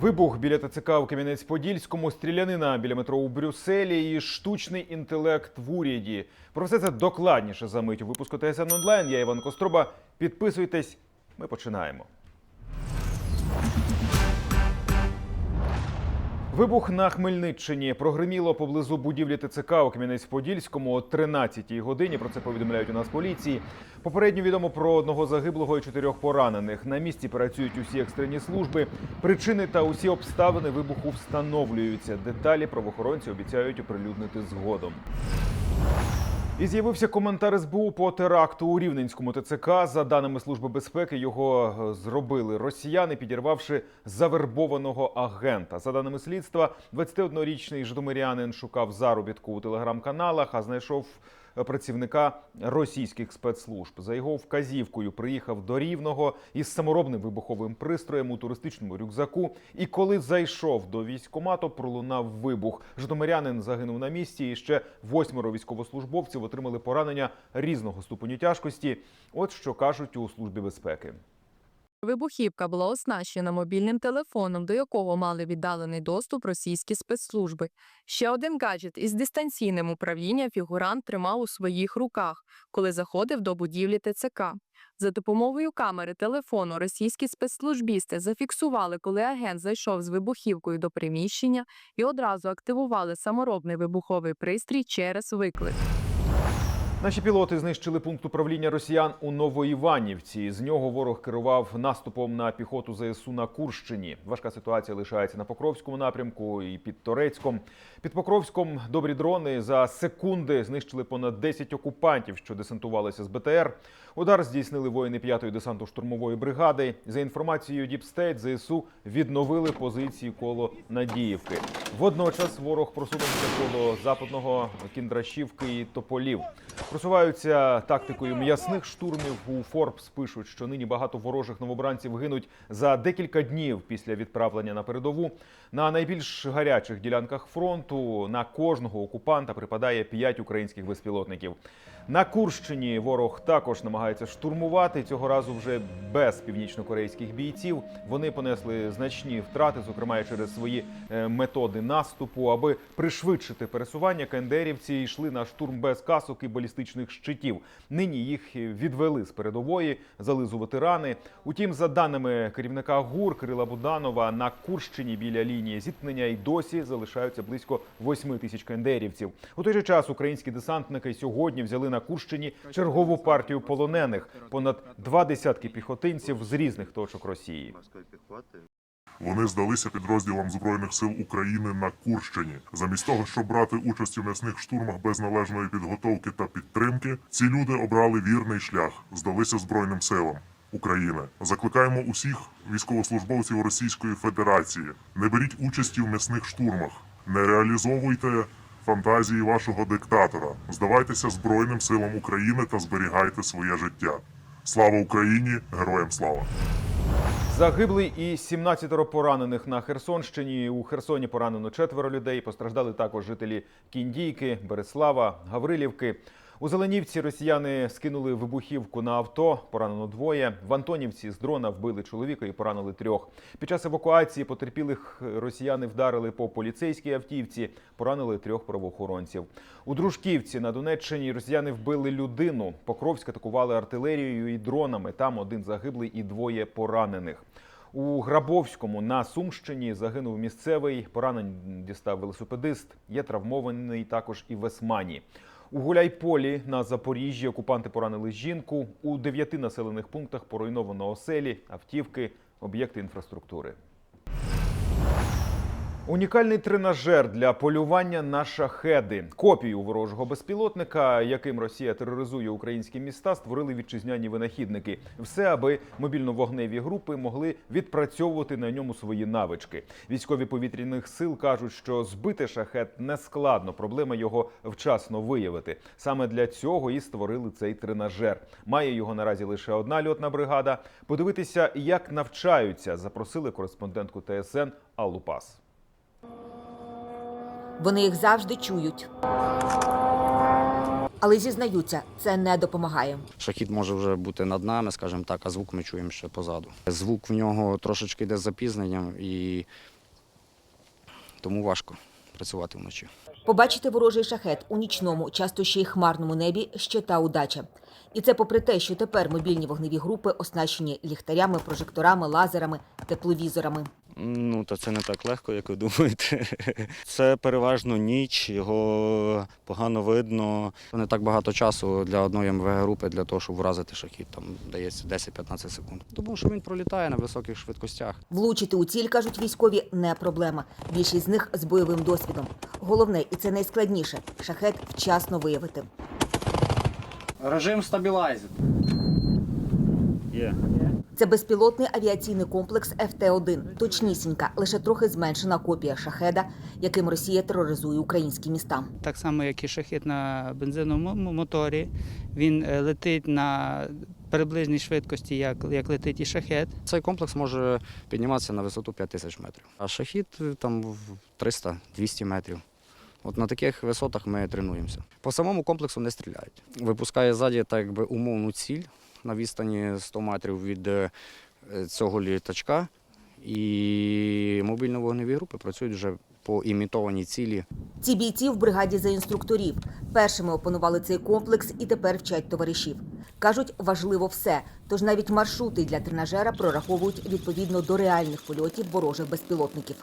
Вибух біля ТЦК у Кам'янець-Подільському, стрілянина біля метро у Брюсселі і штучний інтелект в уряді. Про все це докладніше за мить у випуску ТСН онлайн. Я Іван Костроба. Підписуйтесь. Ми починаємо. Вибух на Хмельниччині прогриміло поблизу будівлі ТЦК у Кам'янець-Подільському о 13-й годині. Про це повідомляють у нас поліції. Попередньо відомо про одного загиблого і чотирьох поранених. На місці працюють усі екстрені служби. Причини та усі обставини вибуху встановлюються. Деталі правоохоронці обіцяють оприлюднити згодом. І з'явився коментар СБУ по теракту у Рівненському ТЦК. За даними Служби безпеки, його е, зробили росіяни, підірвавши завербованого агента. За даними слідства, 21-річний житомирянин шукав заробітку у телеграм-каналах, а знайшов працівника російських спецслужб. За його вказівкою приїхав до Рівного із саморобним вибуховим пристроєм у туристичному рюкзаку. І коли зайшов до військкомату, пролунав вибух. Житомирянин загинув на місці. І ще восьмеро військовослужбовців отримали поранення різного ступеню тяжкості. От що кажуть у службі безпеки. Вибухівка була оснащена мобільним телефоном, до якого мали віддалений доступ російські спецслужби. Ще один гаджет із дистанційним управлінням фігурант тримав у своїх руках, коли заходив до будівлі ТЦК. За допомогою камери телефону російські спецслужбісти зафіксували, коли агент зайшов з вибухівкою до приміщення і одразу активували саморобний вибуховий пристрій через виклик. Наші пілоти знищили пункт управління росіян у Новоіванівці. З нього ворог керував наступом на піхоту ЗСУ на Курщині. Важка ситуація лишається на Покровському напрямку і під Торецьком. Під Покровськом добрі дрони за секунди знищили понад 10 окупантів, що десантувалися з БТР. Удар здійснили воїни 5-ї десантно-штурмової бригади. За інформацією Діпстейт, ЗСУ відновили позиції коло Надіївки. Водночас ворог просунувся коло западного Кіндрашівки і Тополів. Просуваються тактикою м'ясних штурмів. У Форбс пишуть, що нині багато ворожих новобранців гинуть за декілька днів після відправлення на передову. На найбільш гарячих ділянках фронту на кожного окупанта припадає 5 українських безпілотників. На Курщині ворог також намагається штурмувати цього разу вже без північнокорейських бійців. Вони понесли значні втрати, зокрема і через свої е, методи наступу. Аби пришвидшити пересування, кендерівці йшли на штурм без касок і балістичних щитів. Нині їх відвели з передової зализувати рани. Утім, за даними керівника ГУР Кирила Буданова, на Курщині біля лінії зіткнення й досі залишаються близько 8 тисяч кендерівців. У той же час українські десантники сьогодні взяли на Курщині чергову партію полонених понад два десятки піхотинців з різних точок Росії. Вони здалися підрозділам збройних сил України на Курщині. Замість того, щоб брати участь у м'ясних штурмах без належної підготовки та підтримки, ці люди обрали вірний шлях, здалися збройним силам. України закликаємо усіх військовослужбовців Російської Федерації. Не беріть участі в м'ясних штурмах, не реалізовуйте фантазії вашого диктатора. Здавайтеся Збройним силам України та зберігайте своє життя. Слава Україні! Героям слава! Загиблий і 17 поранених на Херсонщині. У Херсоні поранено четверо людей. Постраждали також жителі Кіндійки, Береслава, Гаврилівки. У Зеленівці росіяни скинули вибухівку на авто. Поранено двоє. В Антонівці з дрона вбили чоловіка і поранили трьох. Під час евакуації потерпілих росіяни вдарили по поліцейській автівці, поранили трьох правоохоронців. У Дружківці на Донеччині росіяни вбили людину. Покровськ атакували артилерією і дронами. Там один загиблий і двоє поранених. У Грабовському на Сумщині загинув місцевий. Поранень дістав велосипедист. Є травмований також і в Есмані. У Гуляйполі на Запоріжжі окупанти поранили жінку. У дев'яти населених пунктах поруйновано оселі, автівки, об'єкти інфраструктури. Унікальний тренажер для полювання на шахеди. Копію ворожого безпілотника, яким Росія тероризує українські міста, створили вітчизняні винахідники. Все, аби мобільно-вогневі групи могли відпрацьовувати на ньому свої навички. Військові повітряних сил кажуть, що збити шахет не складно. Проблема його вчасно виявити. Саме для цього і створили цей тренажер. Має його наразі лише одна льотна бригада. Подивитися, як навчаються, запросили кореспондентку ТСН Аллу Пас. Вони їх завжди чують. Але зізнаються, це не допомагає. Шахід може вже бути над нами, скажімо так, а звук ми чуємо ще позаду. Звук в нього трошечки йде з запізненням і тому важко працювати вночі. Побачити ворожий шахет у нічному, часто ще й хмарному небі ще та удача. І це попри те, що тепер мобільні вогневі групи оснащені ліхтарями, прожекторами, лазерами, тепловізорами. Ну, то це не так легко, як ви думаєте. Це переважно ніч, його погано видно. Не так багато часу для одної МВГ групи для того, щоб вразити шахід. Там дається 10-15 секунд. Тому що він пролітає на високих швидкостях. Влучити у ціль, кажуть військові, не проблема. Більшість з них з бойовим досвідом. Головне, і це найскладніше шахет вчасно виявити. Режим стабілайзер. Є. Це безпілотний авіаційний комплекс ФТ-1. Точнісінька, лише трохи зменшена копія шахеда, яким Росія тероризує українські міста. так само, як і шахет на бензиновому моторі. Він е, летить на приблизній швидкості, як, як летить і шахет. Цей комплекс може підніматися на висоту 5 тисяч метрів, а шахід е, там в 300-200 метрів. От на таких висотах ми тренуємося. По самому комплексу не стріляють. Випускає ззаді так якби умовну ціль на відстані 100 метрів від е, цього літачка. І мобільно-вогневі групи працюють вже по імітованій цілі. Ці бійці в бригаді за інструкторів першими опанували цей комплекс і тепер вчать товаришів. Кажуть, важливо все. Тож навіть маршрути для тренажера прораховують відповідно до реальних польотів ворожих безпілотників.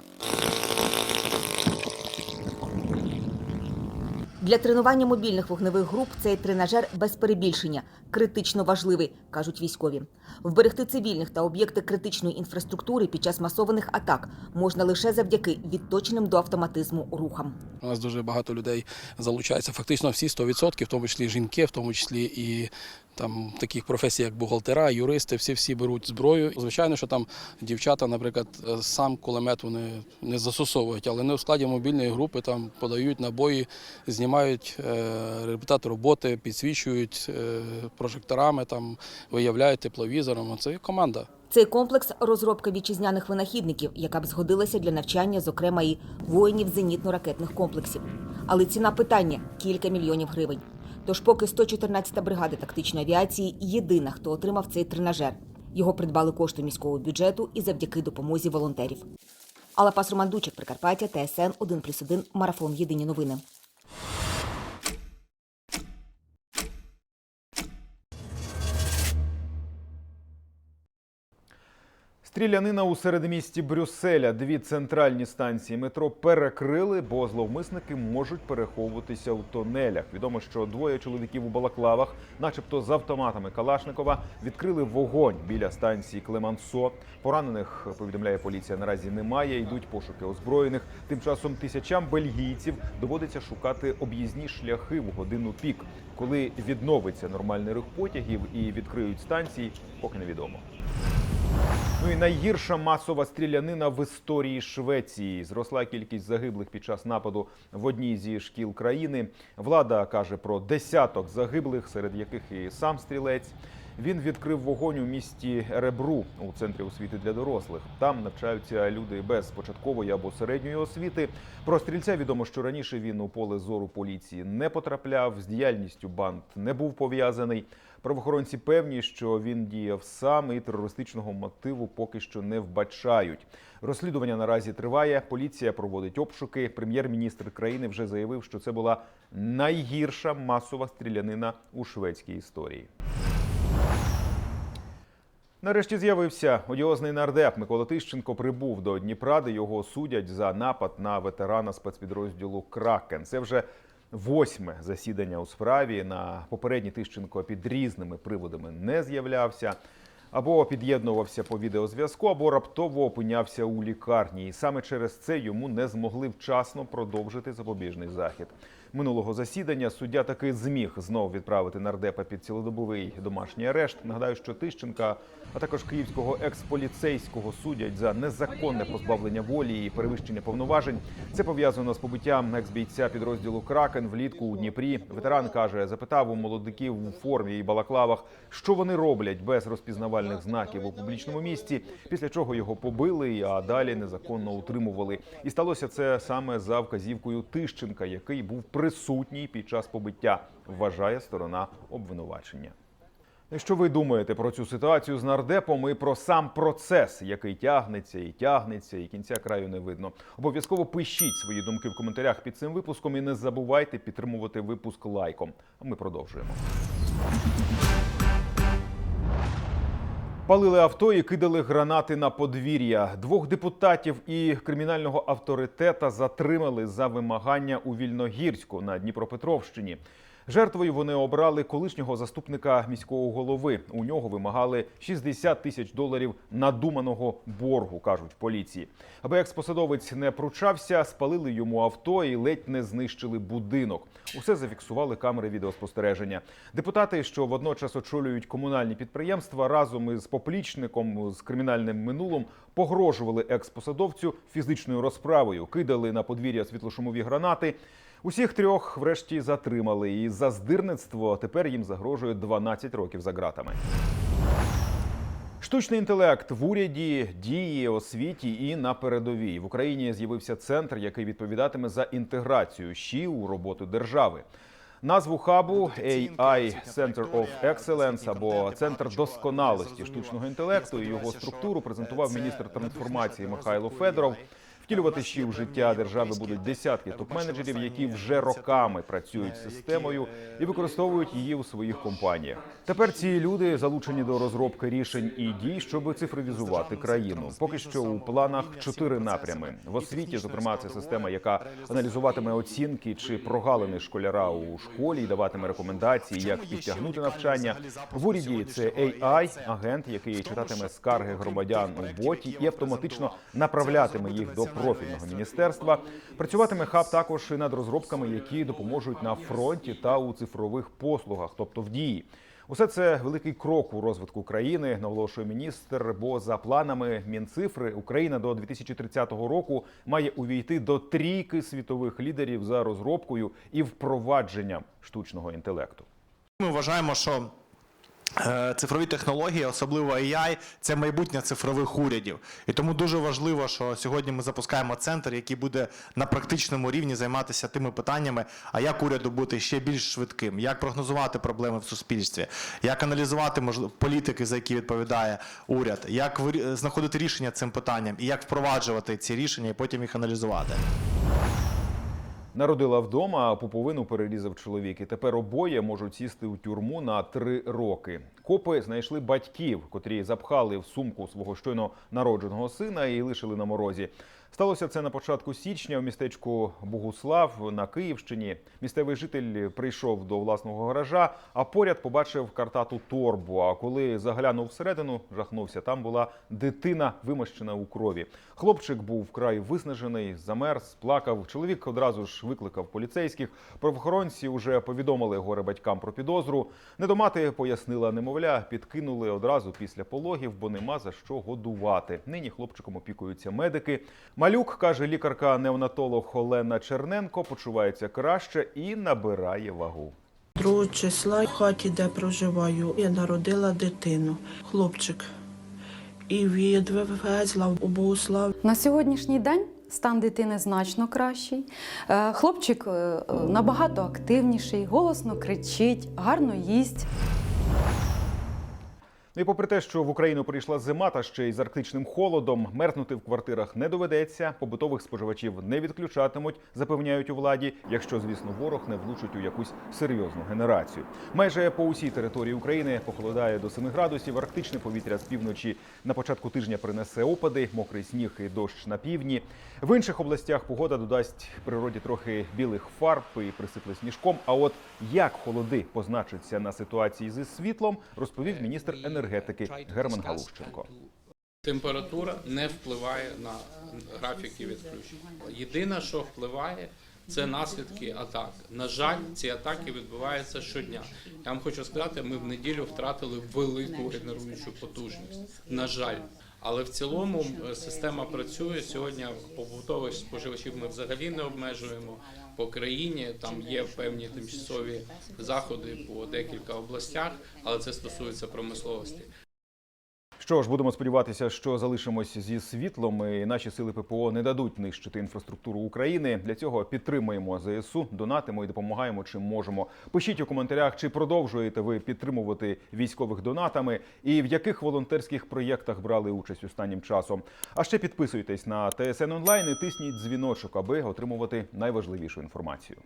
Для тренування мобільних вогневих груп цей тренажер без перебільшення критично важливий, кажуть військові. Вберегти цивільних та об'єкти критичної інфраструктури під час масованих атак можна лише завдяки відточеним до автоматизму рухам. У нас дуже багато людей залучається. Фактично всі 100%, в тому числі жінки, в тому числі і там таких професій, як бухгалтера, юристи, всі всі беруть зброю. Звичайно, що там дівчата, наприклад, сам кулемет вони не застосовують, але не в складі мобільної групи там подають набої, знімають е, результат роботи, підсвічують е, прожекторами, там виявляють тепловізором. Це команда. Цей комплекс розробка вітчизняних винахідників, яка б згодилася для навчання, зокрема і воїнів зенітно-ракетних комплексів. Але ціна питання кілька мільйонів гривень. Тож, поки 114-та бригада тактичної авіації єдина, хто отримав цей тренажер. Його придбали коштом міського бюджету і завдяки допомозі волонтерів. Алла Пас Роман Прикарпаття, ТСН 1+,1, Марафон. Єдині новини. Стрілянина у середмісті Брюсселя. Дві центральні станції метро перекрили, бо зловмисники можуть переховуватися у тонелях. Відомо, що двоє чоловіків у балаклавах, начебто з автоматами Калашникова, відкрили вогонь біля станції Клемансо. Поранених повідомляє поліція. Наразі немає. Йдуть пошуки озброєних. Тим часом тисячам бельгійців доводиться шукати об'їзні шляхи в годину пік. Коли відновиться нормальний рух потягів і відкриють станції, поки невідомо. Ну і найгірша масова стрілянина в історії Швеції. Зросла кількість загиблих під час нападу в одній зі шкіл країни. Влада каже про десяток загиблих, серед яких і сам стрілець. Він відкрив вогонь у місті Ребру у центрі освіти для дорослих. Там навчаються люди без початкової або середньої освіти. Про стрільця відомо, що раніше він у поле зору поліції не потрапляв. З діяльністю банд не був пов'язаний. Правоохоронці певні, що він діяв сам і терористичного мотиву поки що не вбачають. Розслідування наразі триває. Поліція проводить обшуки. Прем'єр-міністр країни вже заявив, що це була найгірша масова стрілянина у шведській історії. Нарешті з'явився одіозний нардеп Микола Тищенко прибув до Дніпра, де його судять за напад на ветерана спецпідрозділу Кракен. Це вже восьме засідання у справі. На попередній Тищенко під різними приводами не з'являвся. Або під'єднувався по відеозв'язку, або раптово опинявся у лікарні. І саме через це йому не змогли вчасно продовжити запобіжний захід. Минулого засідання суддя таки зміг знов відправити нардепа під цілодобовий домашній арешт. Нагадаю, що Тищенка, а також київського експоліцейського судять за незаконне позбавлення волі і перевищення повноважень. Це пов'язано з побиттям екс-бійця підрозділу Кракен влітку у Дніпрі. Ветеран каже, запитав у молодиків у формі і балаклавах, що вони роблять без розпізнавальних знаків у публічному місці. Після чого його побили, а далі незаконно утримували. І сталося це саме за вказівкою Тищенка, який був присутній під час побиття, вважає сторона обвинувачення. Що ви думаєте про цю ситуацію з нардепом і про сам процес, який тягнеться і тягнеться, і кінця краю не видно? Обов'язково пишіть свої думки в коментарях під цим випуском і не забувайте підтримувати випуск лайком. А ми продовжуємо. Палили авто і кидали гранати на подвір'я. Двох депутатів і кримінального авторитета затримали за вимагання у Вільногірську на Дніпропетровщині. Жертвою вони обрали колишнього заступника міського голови. У нього вимагали 60 тисяч доларів надуманого боргу, кажуть поліції. Аби експосадовець не пручався, спалили йому авто і ледь не знищили будинок. Усе зафіксували камери відеоспостереження. Депутати, що водночас очолюють комунальні підприємства, разом із поплічником з кримінальним минулим погрожували експосадовцю фізичною розправою, кидали на подвір'я світлошумові гранати. Усіх трьох врешті затримали, і за здирництво тепер їм загрожує 12 років за ґратами. Штучний інтелект в уряді, дії, освіті і на передовій в Україні з'явився центр, який відповідатиме за інтеграцію ЩІ у роботу держави. Назву хабу AI Center of Excellence або Центр досконалості штучного інтелекту і його структуру презентував міністр трансформації Михайло Федоров. Втілювати ще в життя держави будуть десятки топ-менеджерів, які вже роками працюють з системою і використовують її у своїх компаніях. Тепер ці люди залучені до розробки рішень і дій, щоб цифровізувати країну. Поки що у планах чотири напрями в освіті. Зокрема, це система, яка аналізуватиме оцінки чи прогалини школяра у школі і даватиме рекомендації, як підтягнути навчання. В уряді це AI, агент, який читатиме скарги громадян у боті і автоматично направлятиме їх до профільного міністерства. Працюватиме хаб також і над розробками, які допоможуть на фронті та у цифрових послугах, тобто в дії. Усе це великий крок у розвитку країни, наголошує міністр. Бо за планами Мінцифри Україна до 2030 року має увійти до трійки світових лідерів за розробкою і впровадженням штучного інтелекту. Ми вважаємо, що цифрові технології, особливо AI, це майбутнє цифрових урядів. І тому дуже важливо, що сьогодні ми запускаємо центр, який буде на практичному рівні займатися тими питаннями, а як уряду бути ще більш швидким, як прогнозувати проблеми в суспільстві, як аналізувати політики, за які відповідає уряд, як знаходити рішення цим питанням і як впроваджувати ці рішення і потім їх аналізувати. Народила вдома, а пуповину перерізав чоловік. І тепер обоє можуть сісти у тюрму на три роки. Копи знайшли батьків, котрі запхали в сумку свого щойно народженого сина і лишили на морозі. Сталося це на початку січня у містечку Богуслав на Київщині. Місцевий житель прийшов до власного гаража, а поряд побачив картату торбу. А коли заглянув всередину, жахнувся. Там була дитина, вимощена у крові. Хлопчик був вкрай виснажений, замерз, плакав. Чоловік одразу ж викликав поліцейських. Правоохоронці вже повідомили горе батькам про підозру. Недомати пояснила немовля, підкинули одразу після пологів, бо нема за що годувати. Нині хлопчиком опікуються медики. Малюк каже лікарка-неонатолог Олена Черненко, почувається краще і набирає вагу. 2 числа в хаті, де проживаю, я народила дитину, хлопчик. І відвезла у Богослав. На сьогоднішній день стан дитини значно кращий. Е, Хлопчик е, набагато активніший, голосно кричить, гарно їсть. Ну і попри те, що в Україну прийшла зима та ще й з арктичним холодом, мерзнути в квартирах не доведеться. Побутових споживачів не відключатимуть, запевняють у владі, якщо, звісно, ворог не влучить у якусь серйозну генерацію. Майже по усій території України похолодає до 7 градусів. Арктичне повітря з півночі на початку тижня принесе опади, мокрий сніг і дощ на півдні. В інших областях погода додасть природі трохи білих фарб і присипле сніжком. А от як холоди позначаться на ситуації зі світлом, розповів міністр енергетики Герман Галущенко. Температура не впливає на графіки відключень. Єдине, що впливає, це наслідки атак. На жаль, ці атаки відбуваються щодня. Я вам хочу сказати, ми в неділю втратили велику генеруючу потужність. На жаль. Але в цілому е, система працює сьогодні. Побутових споживачів ми взагалі не обмежуємо по країні. Там є певні тимчасові заходи по декілька областях, але це стосується промисловості. Що ж, будемо сподіватися, що залишимось зі світлом, і наші сили ППО не дадуть нищити інфраструктуру України. Для цього підтримуємо ЗСУ, донатимо і допомагаємо чим можемо. Пишіть у коментарях, чи продовжуєте ви підтримувати військових донатами, і в яких волонтерських проєктах брали участь останнім часом. А ще підписуйтесь на ТСН онлайн і тисніть дзвіночок, аби отримувати найважливішу інформацію.